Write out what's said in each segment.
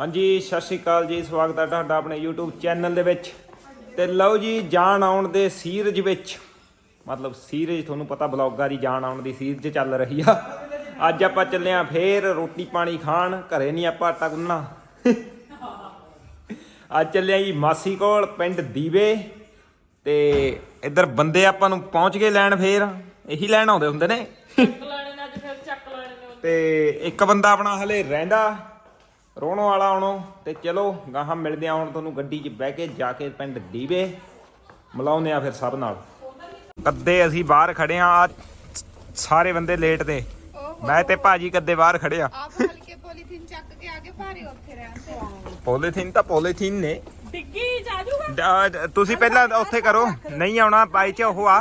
ਹਾਂਜੀ ਸਤਿ ਸ਼੍ਰੀ ਅਕਾਲ ਜੀ ਸਵਾਗਤ ਹੈ ਤੁਹਾਡਾ ਆਪਣੇ YouTube ਚੈਨਲ ਦੇ ਵਿੱਚ। ਤੇ ਲਓ ਜੀ ਜਾਣ ਆਉਣ ਦੇ ਸੀਰਜ ਵਿੱਚ। ਮਤਲਬ ਸੀਰਜ ਤੁਹਾਨੂੰ ਪਤਾ ਬਲੌਗਾਂ ਦੀ ਜਾਣ ਆਉਣ ਦੀ ਸੀਰਜ ਚੱਲ ਰਹੀ ਆ। ਅੱਜ ਆਪਾਂ ਚੱਲੇ ਆ ਫੇਰ ਰੋਟੀ ਪਾਣੀ ਖਾਣ ਘਰੇ ਨਹੀਂ ਆਪਾਂ ਆਟਾ ਗੁੰਨਣਾ। ਅੱਜ ਚੱਲੇ ਆ ਜੀ ਮਾਸੀ ਕੋਲ ਪਿੰਡ ਦੀਵੇ। ਤੇ ਇੱਧਰ ਬੰਦੇ ਆਪਾਂ ਨੂੰ ਪਹੁੰਚ ਗਏ ਲੈਣ ਫੇਰ। ਇਹੀ ਲੈਣ ਆਉਂਦੇ ਹੁੰਦੇ ਨੇ। ਲੈਣੇ ਨੇ ਅੱਜ ਫਿਰ ਚੱਕ ਲੈਣੇ ਨੇ। ਤੇ ਇੱਕ ਬੰਦਾ ਆਪਣਾ ਹਲੇ ਰਹਿੰਦਾ। ਰੋਣੋ ਵਾਲਾ ਆਉਣੋ ਤੇ ਚਲੋ ਗਾਹਾਂ ਮਿਲਦੇ ਆ ਹੁਣ ਤੁਹਾਨੂੰ ਗੱਡੀ 'ਚ ਬਹਿ ਕੇ ਜਾ ਕੇ ਪਿੰਡ ਦੀਵੇ ਮਿਲਾਉਂਦੇ ਆ ਫਿਰ ਸਭ ਨਾਲ। ਕੱਦੇ ਅਸੀਂ ਬਾਹਰ ਖੜੇ ਆ ਸਾਰੇ ਬੰਦੇ ਲੇਟ ਤੇ ਮੈਂ ਤੇ ਭਾਜੀ ਕੱਦੇ ਬਾਹਰ ਖੜੇ ਆ ਆਪ ਹਲਕੇ ਪੋਲੀਥੀਨ ਚੱਕ ਕੇ ਆਗੇ ਭਾਰੇ ਉੱਥੇ ਰਹਿੰਦੇ ਪੋਲੀਥੀਨ ਤਾਂ ਪੋਲੀਥੀਨ ਨੇ। ਡਿੱਗੀ ਜਾ ਜੂਗਾ? ਡ- ਤੁਸੀਂ ਪਹਿਲਾਂ ਉੱਥੇ ਕਰੋ। ਨਹੀਂ ਆਉਣਾ ਬਾਈ ਚ ਉਹ ਆ।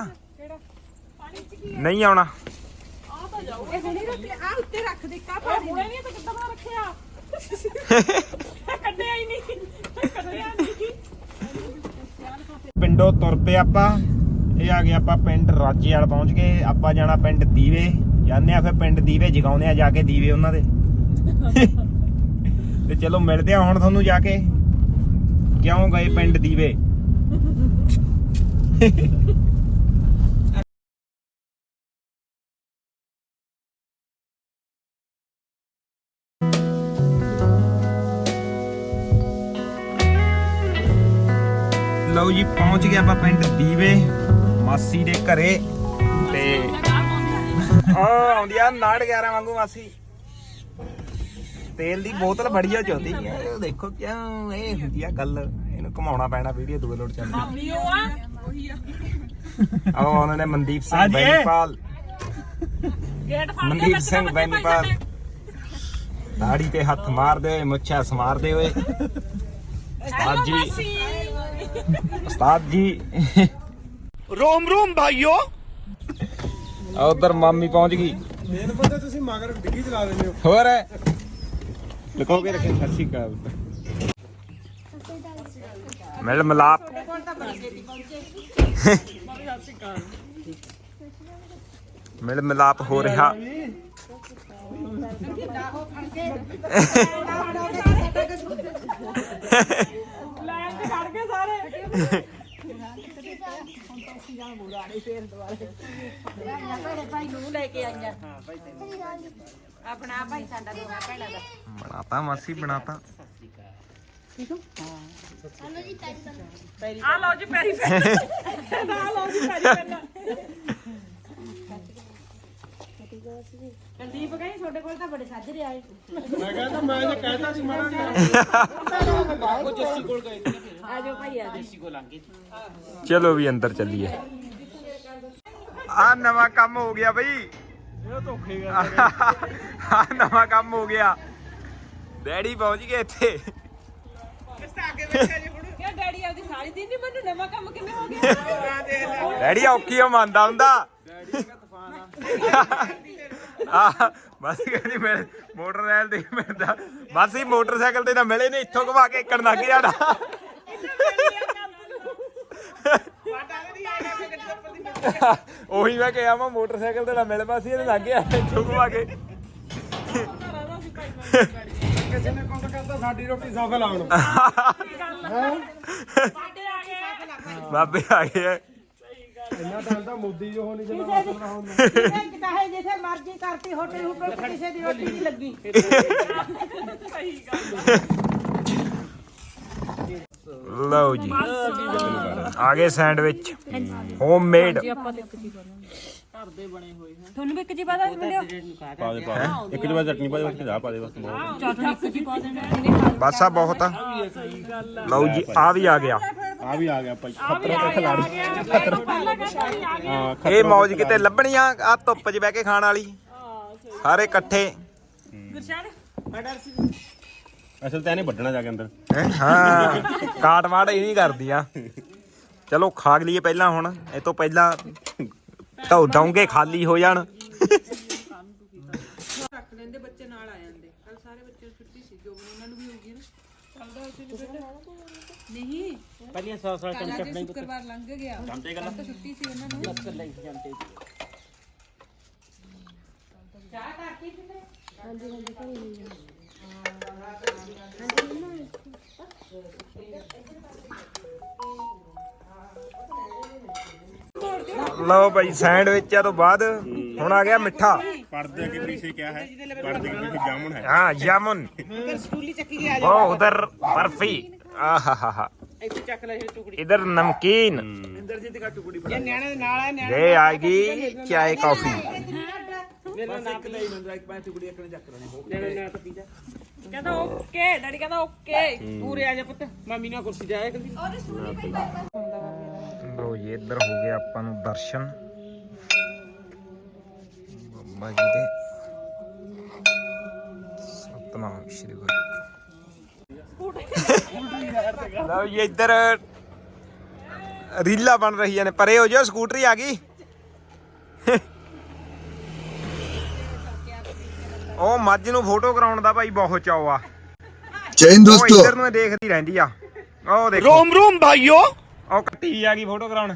ਨਹੀਂ ਆਉਣਾ। ਆ ਤਾਂ ਜਾਊ ਇਹ ਹੁਣੀ ਰੋਟੀ ਆ ਉੱਤੇ ਰੱਖ ਦੇ ਕਾ ਹੁਣੇ ਨਹੀਂ ਤਾਂ ਕਿੱਦਾਂ ਬਣਾ ਰੱਖਿਆ? ਕੱਢਿਆ ਹੀ ਨਹੀਂ ਕੱਢਿਆ ਨਹੀਂ ਪਿੰਡੋਂ ਤੁਰ ਪਏ ਆਪਾਂ। ਇਹ ਆ ਗਏ ਆਪਾਂ ਪਿੰਡ ਰਾਜੇਵਾਲ ਪਹੁੰਚ ਗਏ। ਆਪਾਂ ਜਾਣਾ ਪਿੰਡ ਦੀਵੇ। ਜਾਂਦੇ ਆ ਫਿਰ ਪਿੰਡ ਦੀਵੇ ਜਗਾਉਂਦੇ ਆ ਜਾ ਕੇ ਦੀਵੇ ਉਹਨਾਂ ਦੇ। ਤੇ ਚਲੋ ਮਿਲਦੇ ਆ ਹੁਣ ਤੁਹਾਨੂੰ ਜਾ ਕੇ। ਕਿਉਂ ਗਏ ਪਿੰਡ ਦੀਵੇ? ਲਓ ਜੀ ਪਹੁੰਚ ਗਏ ਆਪਾਂ ਪਿੰਡ ਦੀਵੇ। ਮਾਸੀ ਦੇ ਘਰੇ ਤੇ ਆ ਆਉਂਦੀ ਆ ਨਾੜ 11 ਵਾਂਗੂ ਮਾਸੀ। ਤੇਲ ਦੀ ਬੋਤਲ ਬੜੀਆ ਚੋਦੀ ਹੈ ਇਹ ਦੇਖੋ ਕਿਉਂ ਇਹ ਹੁੰਦੀ ਆ ਗੱਲ। ਇਹਨੂੰ ਘੁਮਾਉਣਾ ਪੈਣਾ ਵੀਡੀਓ ਦੂਏ ਲੋਟ ਚੱਲਦੀ। ਆ ਆ ਉਹਨਾਂ ਨੇ ਮਨਦੀਪ ਸਿੰਘ ਬੈਨੀਪਾਲ ਗੇਟ ਫੜ ਕੇ ਮਨਦੀਪ ਸਿੰਘ ਬੈਨੀਪਾਲ ਦਾੜੀ ਤੇ ਹੱਥ ਮਾਰਦੇ ਹੋਏ ਮੁੱਛਾਂ ਸਮਾਰਦੇ ਹੋਏ। ਉਸਤਾਦ ਜੀ ਉਸਤਾਦ ਜੀ। ਰੋਮ ਰੋਮ ਭਾਈਓ। ਆ ਉਧਰ ਮਾਮੀ ਪਹੁੰਚ ਗਈ। ਮੇਨ ਬੰਦੇ ਤੁਸੀਂ ਮਗਰ ਡਿੱਗੀ ਚਲਾ ਦਿੰਦੇ ਹੋ। ਹੋਰ। ਲੁਕੋ ਕੇ ਰੱਖੇ ਸਤਿ ਸ਼੍ਰੀ ਅਕਾਲ। ਮਿਲ ਮਲਾਪ। ਮਿਲ ਮਲਾਪ ਹੋ ਰਿਹਾ। ਬਣਾਤਾ ਮਾਸੀ ਬਣਾਤਾ। ਆ ਲਓ ਜੀ ਪੈਰੀ ਪੈਰੀ। ਆ ਲਓ ਜੀ ਪੈਰੀ ਪੈਰੀ। ਕੁਲਦੀਪ ਕਹਿੰਦੀ ਤੁਹਾਡੇ ਕੋਲ ਤਾਂ ਬੜੇ ਸਾਜਰੇ ਆਏ। ਮੈਂ ਕਹਿੰਦਾ ਮੈਂ ਤਾਂ ਕਹਿਤਾ ਸੀ ਮਾੜਾ ਆਜੋ ਭਾਈ ਆਜੋ ਚਲੋ ਵੀ ਅੰਦਰ ਚੱਲੀਏ। ਆ ਨਵਾਂ ਕੰਮ ਹੋ ਗਿਆ ਬਈ। ਆ ਨਵਾਂ ਕੰਮ ਹੋ ਗਿਆ। ਡੈਡੀ ਪਹੁੰਚ ਗਏ ਇੱਥੇ। ਕਿਆ ਡੈਡੀ ਆਪਦੀ ਸਾਰੀ ਦਿਨ ਨਹੀਂ ਮੈਨੂੰ ਨਵਾਂ ਕੰਮ ਕਿਵੇਂ ਹੋ ਗਿਆ ਡੈਡੀ ਔਖੀ ਉਹ ਮੰਨਦਾ ਹੁੰਦਾ। ਆ ਬਸ ਕਹਿੰਦੀ ਮੇਰੇ ਮੋਟਰਸਾਈਕਲ ਤੇ ਮਿਲਦਾ। ਬਸ ਹੀ ਮੋਟਰਸਾਈਕਲ ਤੇ ਨਾ ਮਿਲੇ ਨੇ, ਇੱਥੋਂ ਘਵਾ ਕੇ ਇੱਕਣ ਲੱਗ ਜਾਣਾ ਉਹੀ ਮੈਂ ਕਿਹਾ ਮੈਂ ਮੋਟਰਸਾਈਕਲ ਤੇ ਨਾ ਮਿਲ ਪਾਸੀ ਇਹਨੇ ਲੱਗ ਗਿਆ ਇੱਥੋਂ ਕੇ ਕਿਸੇ ਨੇ ਕੁੰਡ ਕਰਦਾ ਸਾਡੀ ਰੋਟੀ ਸਫਲ ਆਉਣ ਬਾਬੇ ਆ ਗਏ ਇੰਨਾ ਟਾਈਮ ਤਾਂ ਮੋਦੀ ਜੋ ਨਹੀਂ ਜਿੰਨਾ ਮਸਲਾ ਹੁੰਦਾ ਚਾਹੇ ਜਿੱਥੇ ਮਰਜ਼ੀ ਕਰਤੀ ਹੋਟਲ ਹੁਟਲ ਕਿਸੇ ਦੀ ਰੋਟੀ ਨਹੀਂ ਲੱਗੀ। ਸਹੀ ਗੱਲ ਲਓ ਜੀ। ਆ ਗਏ ਸੈਂਡਵਿਚ ਹੋਮ ਮੇਡ ਤੁਹਾਨੂੰ ਵੀ ਇੱਕ ਜੀ ਪਤਾ ਮਿਲਿਓ ਪਾ ਦੇ ਪਾ ਦੇ। ਇੱਕ ਜਵਾ ਚਟਨੀ ਪਾ ਦੇ ਬਾਕੀ ਚਾਹ ਪਾ ਦੇ ਬਸ। ਬਹੁਤ ਚਟਨੀ ਇੱਕ ਜੀ ਪਾ ਦੇਣਾ ਬਸ ਆ ਬਹੁਤ ਆ। ਲਓ ਜੀ ਆ ਵੀ ਆ ਗਿਆ। ਆ ਵੀ ਆ ਗਿਆ ਭਾਈ। ਇਹ ਤੋਂ ਹਾਂ ਇਹ ਮੌਜ ਕਿਤੇ ਲੱਭਣੀ ਆ ਆ ਧੁੱਪ 'ਚ ਬਹਿ ਕੇ ਖਾਣ ਵਾਲੀ। ਸਾਰੇ ਇਕੱਠੇ। ਗੁਰਸ਼ਾਨ ਅਸਲ ਤਾਂ ਇਹਨੇ ਵੱਢਣਾ ਜਾ ਕੇ ਅੰਦਰ। ਹੈਂ? ਹਾਂ ਕਾਟ ਮਾੜ ਇਹ ਨਹੀਂ ਕਰਦੀਆਂ ਚਲੋ ਖਾ ਲਈਏ ਪਹਿਲਾਂ ਹੁਣ ਇਹ ਤੋਂ ਪਹਿਲਾਂ ਢੋ ਡੌਂਗੇ ਖਾਲੀ ਹੋ ਜਾਣ। ਰੱਖ ਲੈਂਦੇ ਬੱਚੇ ਨਾਲ ਆ ਜਾਂਦੇ। ਕੱਲ ਸਾਰੇ ਬੱਚੇ ਨੂੰ ਛੁੱਟੀ ਸੀ ਜੋ ਉਹਨਾਂ ਨੂੰ ਵੀ ਹੋਊਗੀ ਨਾ। ਨਹੀਂ। ਪਹਿਲੀਆਂ ਸਾਲ ਸਾਲ ਕੱਲ ਅੱਜ ਸ਼ੁੱਕਰਵਾਰ ਲੰਘ ਗਿਆ। ਕੱਲ ਤਾਂ ਛੁੱਟੀ ਸੀ ਉਹਨਾਂ ਨੂੰ। ਲਓ ਭਾਈ ਸੈਂਡਵਿਚਾਂ ਤੋਂ ਬਾਅਦ ਹੁਣ ਆ ਗਿਆ ਮਿੱਠਾ पर्दे के पीछे क्या है पर्दे के पीछे जामुन है हाँ जामुन ਸਕੂਲੀ ਚੱਕੀ ਗਿਆ वो उधर बर्फी आहा ਇੱਥੇ ਚੱਕ ਲੈ ਇਹ ਟੁਕੜੀ इधर नमकीन ਇਹ ਨਿਆਣੇ ਦੇ ਨਾਲ ਆ ਨਿਆਣੇ ये आएगी चाय कॉफी ਮੇਰੇ ਨਾਲ ਨਾ ਪੀ ਨਿਆਣੇ ਨਾਲ ਤਾਂ ਪੀ ਜਾ ਕਹਿੰਦਾ ਓਕੇ ਡੈਡੀ ਕਹਿੰਦਾ ਓਕੇ। ਪੂਰੇ ਆ ਜਾ ਪੁੱਤ ਮਾਮੀ ਨਾਲ ਕੁਰਸੀ ਜਾਇਆ ਕਦੀ ਲੋ ਜੀ ਇੱਧਰ ਹੋ ਗਿਆ ਆਪਾਂ ਨੂੰ ਦਰਸ਼ਨ। ਬਾਬਾ ਜੀ ਦੇ ਸਤਨਾਮ ਸ਼੍ਰੀ ਗੁਰੂ। ਲਓ ਜੀ ਇੱਧਰ ਰੀਲਾ ਬਣ ਰਹੀਆਂ ਨੇ ਪਰੇ ਹੋ ਜਾ ਸਕੂਟਰੀ ਆ ਗਈ। ਉਹ ਮੱਝ ਨੂੰ ਫੋਟੋ ਕਰਾਉਣ ਦਾ ਭਾਈ ਬਹੁਤ ਚਾਅ ਆ। ਜੈਨ ਦੋਸਤੋ। ਇੱਧਰ ਨੂੰ ਦੇਖਦੀ ਰਹਿੰਦੀ ਆ। ਉਹ ਦੇਖੋ। ਰੋਮ ਰੋਮ ਭਾਈਓ। ਉਹ ਕੱਟੀ ਆ ਗਈ ਫੋਟੋ ਕਰਾਉਣ।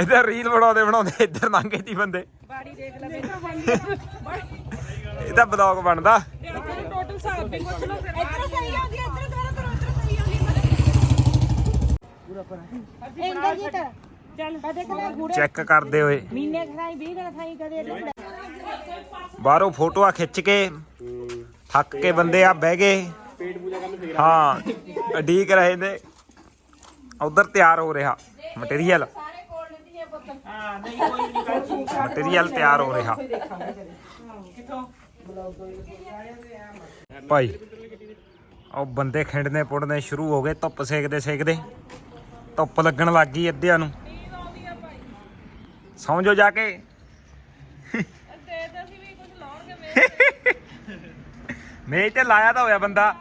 ਇੱਧਰ ਰੀਲ ਬਣਾਉਂਦੇ ਬਣਾਉਂਦੇ ਇੱਧਰ ਲੰਘੇ ਦੀ ਬੰਦੇ। ਬਾੜੀ ਦੇਖ ਲੈ। ਇਹ ਤਾਂ ਬਲੌਗ ਬਣਦਾ। ਚੱਲ ਕਦੇ ਕਦੇ ਗੁੜੇ। ਚੈੱਕ ਕਰਦੇ ਹੋਏ। ਮਹੀਨੇ ਖਾਈ 20 ਦਿਨ ਖਾਈ ਕਦੇ ਢੂੰਡ ਬਾਹਰੋਂ ਫੋਟੋਆਂ ਖਿੱਚ ਕੇ ਥੱਕ ਕੇ ਬੰਦੇ ਆ ਬਹਿ ਗਏ। ਹਾਂ ਅਡੀਕ ਰਹੇ ਨੇ। ਉਧਰ ਤਿਆਰ ਹੋ ਰਿਹਾ ਮਟੀਰੀਅਲ ਮਟੀਰੀਅਲ ਤਿਆਰ ਹੋ ਰਿਹਾ। ਭਾਈ ਉਹ ਬੰਦੇ ਖਿੰਡਨੇ ਪੁੱਟਨੇ ਸ਼ੁਰੂ ਹੋ ਗਏ ਧੁੱਪ ਸੇਕਦੇ ਸੇਕਦੇ ਧੁੱਪ ਲੱਗਣ ਲੱਗ ਗਈ ਅੱਧਿਆਂ ਨੂੰ। ਸੌਂ ਜਾ ਕੇ। ਮੇਜ ਤੇ। ਲਾਇਆ ਤਾਂ ਹੋਇਆ ਬੰਦਾ।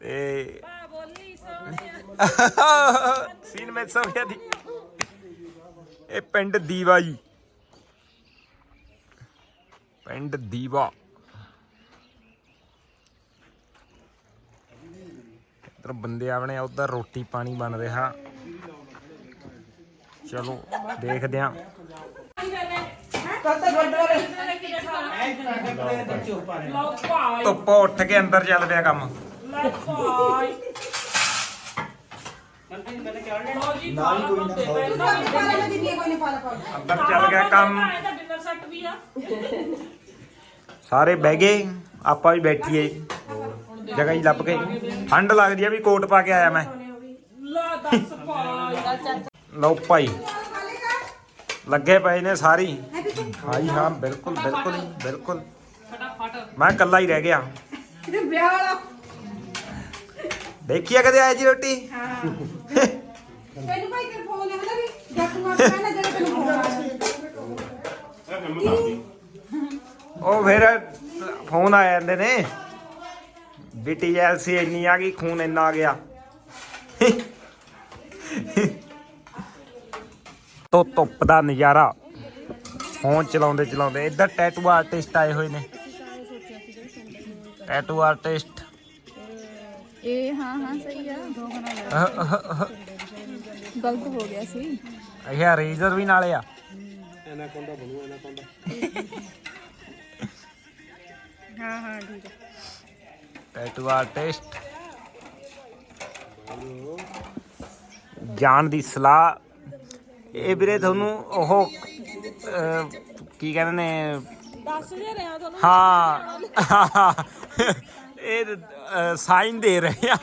ਤੇ ਬੋਲੀ ਸੋਹਣਿਆ ਸੀਨ ਮੈਂ ਸਮਝਿਆ ਦੀ ਇਹ ਪਿੰਡ ਦੀਵਾ ਜੀ। ਪਿੰਡ ਦੀਵਾ। ਇੱਧਰ ਬੰਦੇ ਆਵਣੇ ਉਧਰ ਰੋਟੀ ਪਾਣੀ ਬਣ ਰਿਹਾ। ਚਲੋ, ਦੇਖਦੇ ਆਂ ਧੁੱਪ ਉੱਠ ਕੇ ਅੰਦਰ ਚੱਲ ਪਿਆ ਕੰਮ। ਅੰਦਰ ਚੱਲ ਗਿਆ ਕੰਮ। ਸਾਰੇ ਬਹਿ ਗਏ, ਆਪਾਂ ਵੀ ਬੈਠੀਏ। ਜਗ੍ਹਾ ਹੀ ਲੱਭ ਕੇ। ਠੰਡ ਲੱਗਦੀ ਆ ਵੀ ਕੋਟ ਪਾ ਕੇ ਆਇਆ ਮੈਂ। ਲਾ ਦੱਸ ਭਾਈ। ਲਓ ਭਾਈ। ਲੱਗੇ ਪਏ ਨੇ ਸਾਰੀ। ਹਾਂਜੀ ਹਾਂ ਬਿਲਕੁਲ ਬਿਲਕੁਲ ਹੀ, ਬਿਲਕੁਲ ਮੈਂ ਇਕੱਲਾ ਹੀ ਰਹਿ ਗਿਆ। ਵਿਆਹ ਵਾਲਾ। ਦੇਖੀਆ ਕਦੇ ਆਏ ਜੀ ਰੋਟੀ? ਤੈਨੂੰ ਭਾਈ ਤੇਰਾ ਫੋਨ ਵੀ ਜਿਹੜਾ ਤੈਨੂੰ ਆਇਆ। ਉਹ ਫਿਰ ਫੋਨ ਆ ਜਾਂਦੇ ਨੇ। ਬੀਟੀਐਲਸੀ ਇੰਨੀ ਆ ਗਈ ਖੂਨ ਇੰਨਾ ਆ ਗਿਆ। ਤੋ ਧੁੱਪ ਦਾ ਨਜ਼ਾਰਾ। ਫੋਨ ਚਲਾਉਂਦੇ ਚਲਾਉਂਦੇ। ਇੱਧਰ ਟੈਟੂ ਆਰਟਿਸਟ ਆਏ ਹੋਏ ਨੇ। ਟੈਟੂ ਆਰਟਿਸਟ ਇਹ ਹਾਂ ਹਾਂ ਸਹੀ ਆ। ਦੋ ਗਲਤ। ਹੋ ਗਿਆ ਸੀ। ਇਹ ਰੇਜ਼ਰ ਵੀ ਨਾਲੇ ਆ। ਐਨਾਕੋਂਡਾ ਬਣੂ ਐਨਾਕੋਂਡਾ ਹਾਂ ਹਾਂ ਠੀਕ ਹੈ ਟੈਟੂ ਆਰਟਿਸਟ ਜਾਣ ਦੀ ਸਲਾਹ ਇਹ ਵੀਰੇ ਤੁਹਾਨੂੰ ਉਹ ਅਹ, ਕੀ ਕਹਿੰਦੇ ਨੇ? ਦੱਸ ਦੇ ਰਿਹਾ ਤੁਹਾਨੂੰ। ਹਾਂ। ਇਹ ਸਾਈਨ ਦੇ ਰਹੇ ਆ।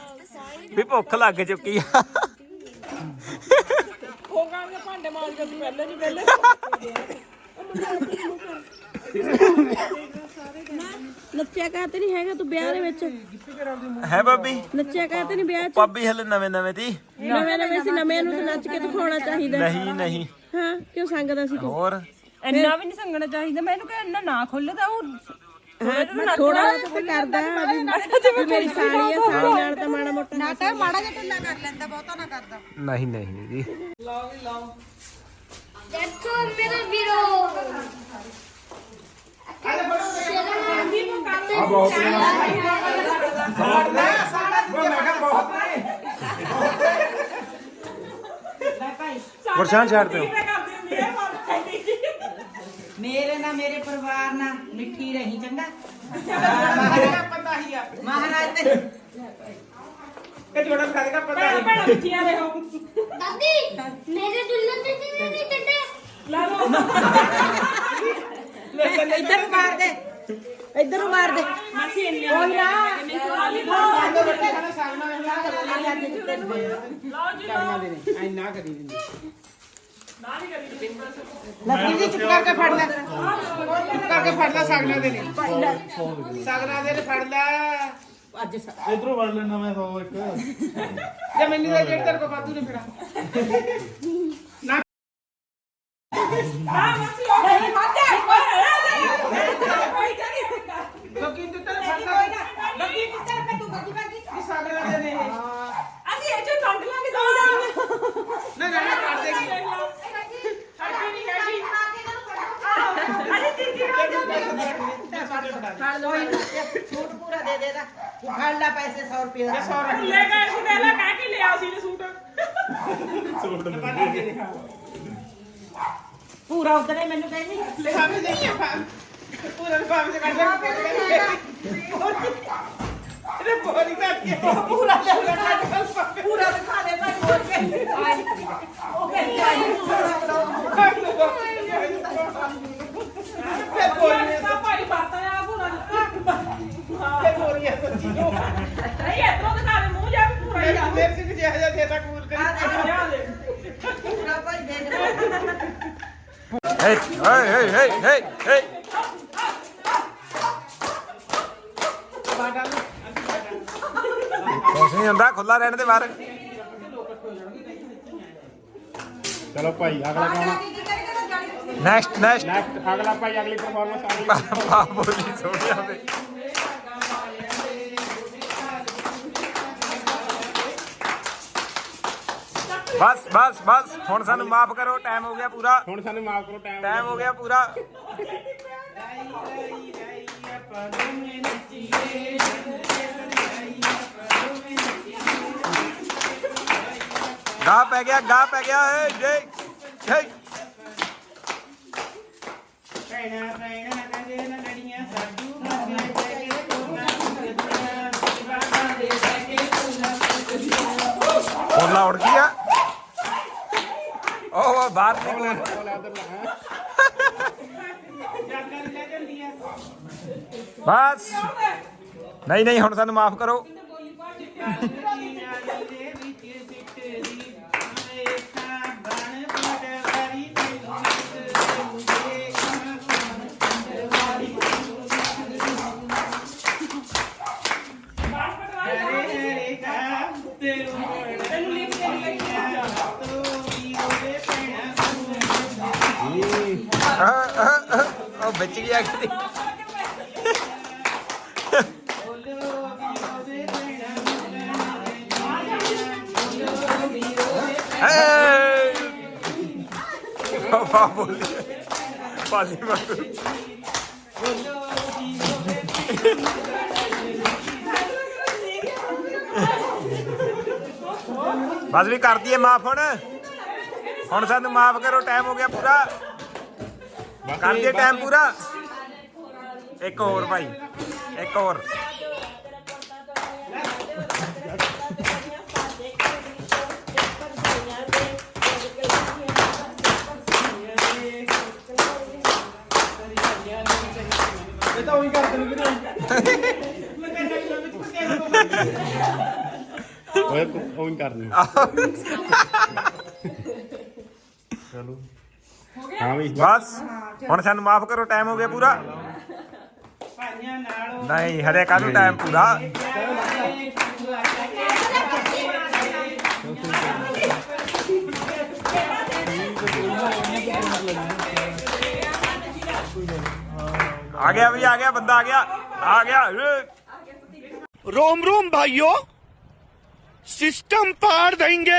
ਵੀ ਭੁੱਖ ਲੱਗ ਚੁੱਕੀ ਆ। ਹੋ ਭਾਂਡੇ ਮਾਰ ਕੇ ਅਸੀਂ ਪਹਿਲੇ ਨਹੀਂ ਪਹਿਲੇ ਨੱਚਿਆ ਕਾ ਤੇ ਨਹੀਂ ਹੈਗਾ ਤੂੰ ਵਿਆਹ ਦੇ ਵਿੱਚ। ਹੈ ਬਾਬੀ ਨੱਚਿਆ ਕਾ ਤੇ ਨਹੀਂ ਵਿਆਹ ਚ। ਭਾਬੀ ਹਲੇ ਨਵੇਂ ਨਵੇਂ ਦੀ ਨਵੇਂ ਨਵੇਂ ਸੀ ਨਵੇਂ ਨੂੰ ਤਾਂ ਨੱਚ ਕੇ ਦਿਖਾਉਣਾ ਚਾਹੀਦਾ। ਨਹੀਂ ਨਹੀਂ। ਹਾਂ ਕਿਉਂ ਸੰਗਦਾ ਸੀ ਤੂੰ? ਹੋਰ? ਇੰਨਾ ਵੀ ਨਹੀਂ ਸੰਗਣਾ ਚਾਹੀਦਾ ਮੈਨੂੰ ਕਿ ਇੰਨਾ ਨਾ ਖੁੱਲੇ ਤਾਂ ਉਹ ਥੋੜਾ ਜਿਹਾ ਕਰਦਾ ਵੀ ਵੀ ਮੇਰੀ ਸਾਲੀ ਆ ਸਾਲੀ ਨਾਲ ਤਾਂ ਮਾੜਾ ਮੋਟਾ ਨਾਟਾ ਮਾੜਾ ਜਿਹਾ ਢਿੱਲਾ ਕਰ ਲੈਂਦਾ ਬਹੁਤਾ ਨਾ ਕਰਦਾ। ਨਹੀਂ ਨਹੀਂ ਜੀ ਦੇਖੋ ਮੇਰੇ ਵੀਰੋ देखो मेरा वीरो अब परेशान छाड़ते हो मेरे ना मेरे परिवार ना मिठी रही चंगा महाराज पता ही दादी मेरे दुल्हन तो नहीं ਇੱਧਰ ਨੂੰ ਮਾਰ ਦੇ ਮਾਸੀ ਇੰਨੇ ਕੋਈ ਨਾ ਮੈਂ ਖਵਾ ਲਈ ਲਾਓ ਜੀ ਲਾਓ ਲੱਗੀ ਜੀ ਚੁੱਪ ਕਰਕੇ ਫੜ ਲੈ ਚੁੱਪ ਕਰਕੇ ਫੜ ਲੈ ਸਗਨਾ ਦੇ ਨੇ ਸਗਨਾ ਦੇ ਨੇ ਫੜ ਲੈ ਅੱਜ ਇਧਰੋਂ ਵੜ ਲੈਣਾ ਮੈਂ 100 ਇੱਕ ਜੇ ਮੈਨੂੰ ਦੇ ਜਿਹੜੇ ਤੇਰੇ ਕੋ ਬਾਦੂ ਨੇ ਫੜਾ ਸੂਟ ਪੂਰਾ ਦੇ ਦੇ ਦਾ ਫੜ ਲੈ ਪੈਸੇ 100 ਰੁਪਏ ਦਾ 100 ਰੁਪਏ ਲੈ ਗਏ ਸੀ ਲੈ ਲੈ ਕਹਿ ਕੇ ਲਿਆ। ਸੀ ਨੇ ਸੂਟ ਪੂਰਾ ਉਤਰੇ ਮੈਨੂੰ ਕਹਿੰਦੀ। ਲਿਖਾਵੇ ਦੇ ਪੂਰਾ ਲਿਖਾਵੇ ਦੇ ਕੱਢ ਲੈ ਬੋਰੀ ਦਾ ਕੀ ਪੂਰਾ ਪੂਰਾ ਦਿਖਾ ਦੇ ਭਾਈ ਬੋਲ ਕੇ। ਉਹ ਕਹਿੰਦੀ ਤਾਂ ਭਾਈ ਬਾਤਾਂ ਆ ਪੂਰਾ ਦਿੱਤਾ ਨਹੀਂ ਇਤਰੋਂ ਦਿਖਾ ਦੇ ਮੂੰਹ ਜਾ ਵੀ ਪੂਰਾ ਹੀ ਆ। ਲਿਆ ਦੇ ਪੂਰਾ ਭਾਈ ਦੇ ਦੇ ਹੇ ਹੇ ਹੇ ਹੇ ਹੇ ਕੁਛ ਨਹੀਂ ਹੁੰਦਾ ਖੁੱਲਾ ਰਹਿਣ ਦੇ ਬਾਹਰ। ਚਲੋ ਭਾਈ ਅਗਲਾ ਕੌਣ ਨੈਕਸਟ ਨੈਕਸਟ ਨੈਕਸਟ ਅਗਲਾ ਭਾਈ ਅਗਲੀ ਪਰਫਾਰਮੈਂਸ ਆ ਗਈ ਪਾ ਬੋਲੀ ਸੋਹਣਿਆ ਦੇ ਬਸ ਬਸ ਬਸ। ਹੁਣ ਸਾਨੂੰ ਮਾਫ ਕਰੋ ਟਾਈਮ ਹੋ ਗਿਆ ਪੂਰਾ। ਹੁਣ ਸਾਨੂੰ ਮਾਫ ਕਰੋ ਟਾਈਮ ਟਾਈਮ ਹੋ ਗਿਆ ਪੂਰਾ। ਗਾ ਪੈ ਗਿਆ ਗਾ ਪੈ ਗਿਆ। ਏ ਜੇ ਜੇ ਪੈਣਾ ਪੈਣਾ ਕਦੇ ਨਾ ਲੜੀਆਂ ਸਾਡੂ ਮਾਗੇ ਬੈ ਕੇ ਕੋਨਾ ਬਾਬਾ ਦੇ ਬੈ ਕੇ ਕੋਨਾ ਬੋਲਾ ਉੜ ਗਿਆ ਉਹ ਬਾਹਰ ਨਿਕਲ। ਬਸ। ਨਹੀਂ ਨਹੀਂ ਹੁਣ ਸਾਨੂੰ ਮਾਫ ਕਰੋ। ਤੈਨੂੰ ਹਰੇ ਹਰੇ ਕਾ ਤੈਨੂੰ ਤੈਨੂੰ ਲਿਖ ਕੇ ਲਿਖਿਆ ਤੋ ਵੀ ਉਹਦੇ ਪੈਣਾ ਅਹ, ਅਹ, ਵਿੱਚ ਗਿਆ ਕਿਤੇ ਬੋਲੋ ਵੀ ਉਹਦੇ ਪੈਣਾ ਏ ਬਾਬਾ ਬੋਲੀ ਪਾਲੀ ਮਾਰੂ ਬਸ ਵੀ ਕਰ ਦਈਏ ਮਾਫ ਹੁਣ ਹੁਣ ਸਾਨੂੰ ਮਾਫ ਕਰੋ ਟਾਈਮ ਹੋ ਗਿਆ ਪੂਰਾ ਕਰ ਦਈਏ ਟਾਈਮ ਪੂਰਾ। ਇੱਕ ਹੋਰ ਭਾਈ ਇੱਕ ਹੋਰ। ਇਹ ਤਾਂ ਉਹੀ ਕਰਦੇ ਨੇ ਓਏ ਉਹੀ ਕਰਨੀ ਚਲੋ। ਹਾਂ ਵੀ ਬਸ ਹੁਣ ਸਾਨੂੰ ਮਾਫ ਕਰੋ ਟਾਈਮ ਹੋ ਗਿਆ ਪੂਰਾ ਭਾਈਆਂ ਨਾਲੋਂ ਨਹੀਂ ਹਰੇ ਕਾਹਨੂੰ ਟਾਈਮ ਪੂਰਾ ਆ ਗਿਆ ਵੀ ਆ ਗਿਆ ਬੰਦਾ ਆ ਗਿਆ ਆ ਗਿਆ ਏ। रोम रोम भाइयों सिस्टम पार देंगे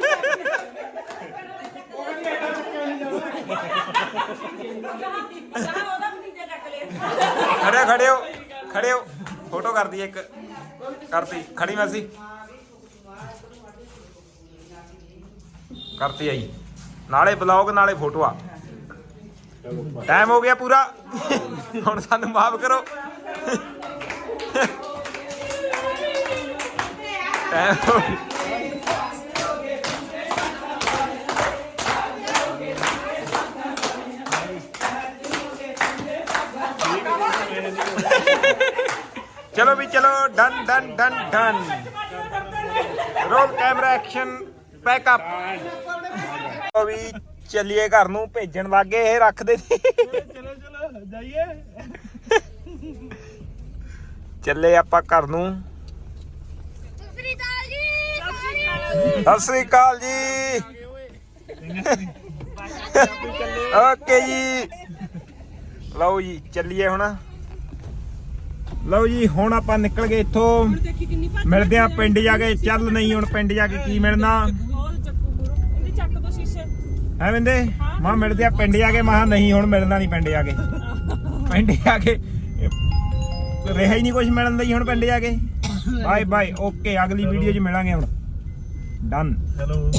ਜੀ ਕੰਮ ਖੜੇ ਖੜੇ ਹੋ ਖੜੇ ਹੋ ਫੋਟੋ ਕਰਦੀ ਇੱਕ। ਕਰਤੀ। ਖੜੀ ਮੈਸੀ। ਕਰਤੀ ਆਈ। ਨਾਲੇ ਬਲੌਗ, ਨਾਲੇ ਫੋਟੋਆਂ। ਟਾਈਮ ਹੋ ਗਿਆ ਪੂਰਾ। ਹੁਣ ਸਾਨੂੰ ਮਾਫ ਕਰੋ। ਟਾਈਮ ਚਲੋ ਵੀ ਚਲੋ done done done done roll camera action pack up ਉਹ ਵੀ ਚੱਲੀਏ ਘਰ ਨੂੰ, ਭੇਜਣ ਵਾਗੇ ਇਹ ਰੱਖਦੇ ਸੀ ਚਲੋ ਚਲੋ ਜਾਈਏ ਚੱਲੇ ਆਪਾਂ ਘਰ ਨੂੰ ਸਤਿ ਸ੍ਰੀ ਅਕਾਲ ਜੀ। ਓਕੇ ਜੀ। ਲਓ ਜੀ, ਚੱਲੀਏ ਹੁਣ। ਲਓ ਜੀ, ਹੁਣ ਆਪਾਂ ਨਿਕਲ ਗਏ ਇੱਥੋਂ। ਮਿਲਦੇ ਆ ਪਿੰਡ ਜਾ ਕੇ। ਚੱਲ ਨਹੀਂ, ਹੁਣ ਪਿੰਡ ਜਾ ਕੇ ਕੀ ਮਿਲਣਾ? ਹੈ ਬਿੰਦੇ ਮਾਂ, ਮਿਲਦੇ ਆ ਪਿੰਡ ਜਾ ਕੇ। ਮਾਂ, ਨਹੀਂ, ਹੁਣ ਮਿਲਣਾ ਨਹੀਂ ਪਿੰਡ ਜਾ ਕੇ। ਪਿੰਡ ਜਾ ਕੇ। ਰਿਹਾ ਹੀ ਨਹੀਂ ਕੁਝ ਮਿਲਣ ਦਾ ਹੀ ਹੁਣ ਪਿੰਡ ਜਾ ਕੇ। ਬਾਏ ਬਾਏ, ਓਕੇ, ਅਗਲੀ ਵੀਡੀਓ 'ਚ ਮਿਲਾਂਗੇ ਹੁਣ। ਡਨ ਚਲੋ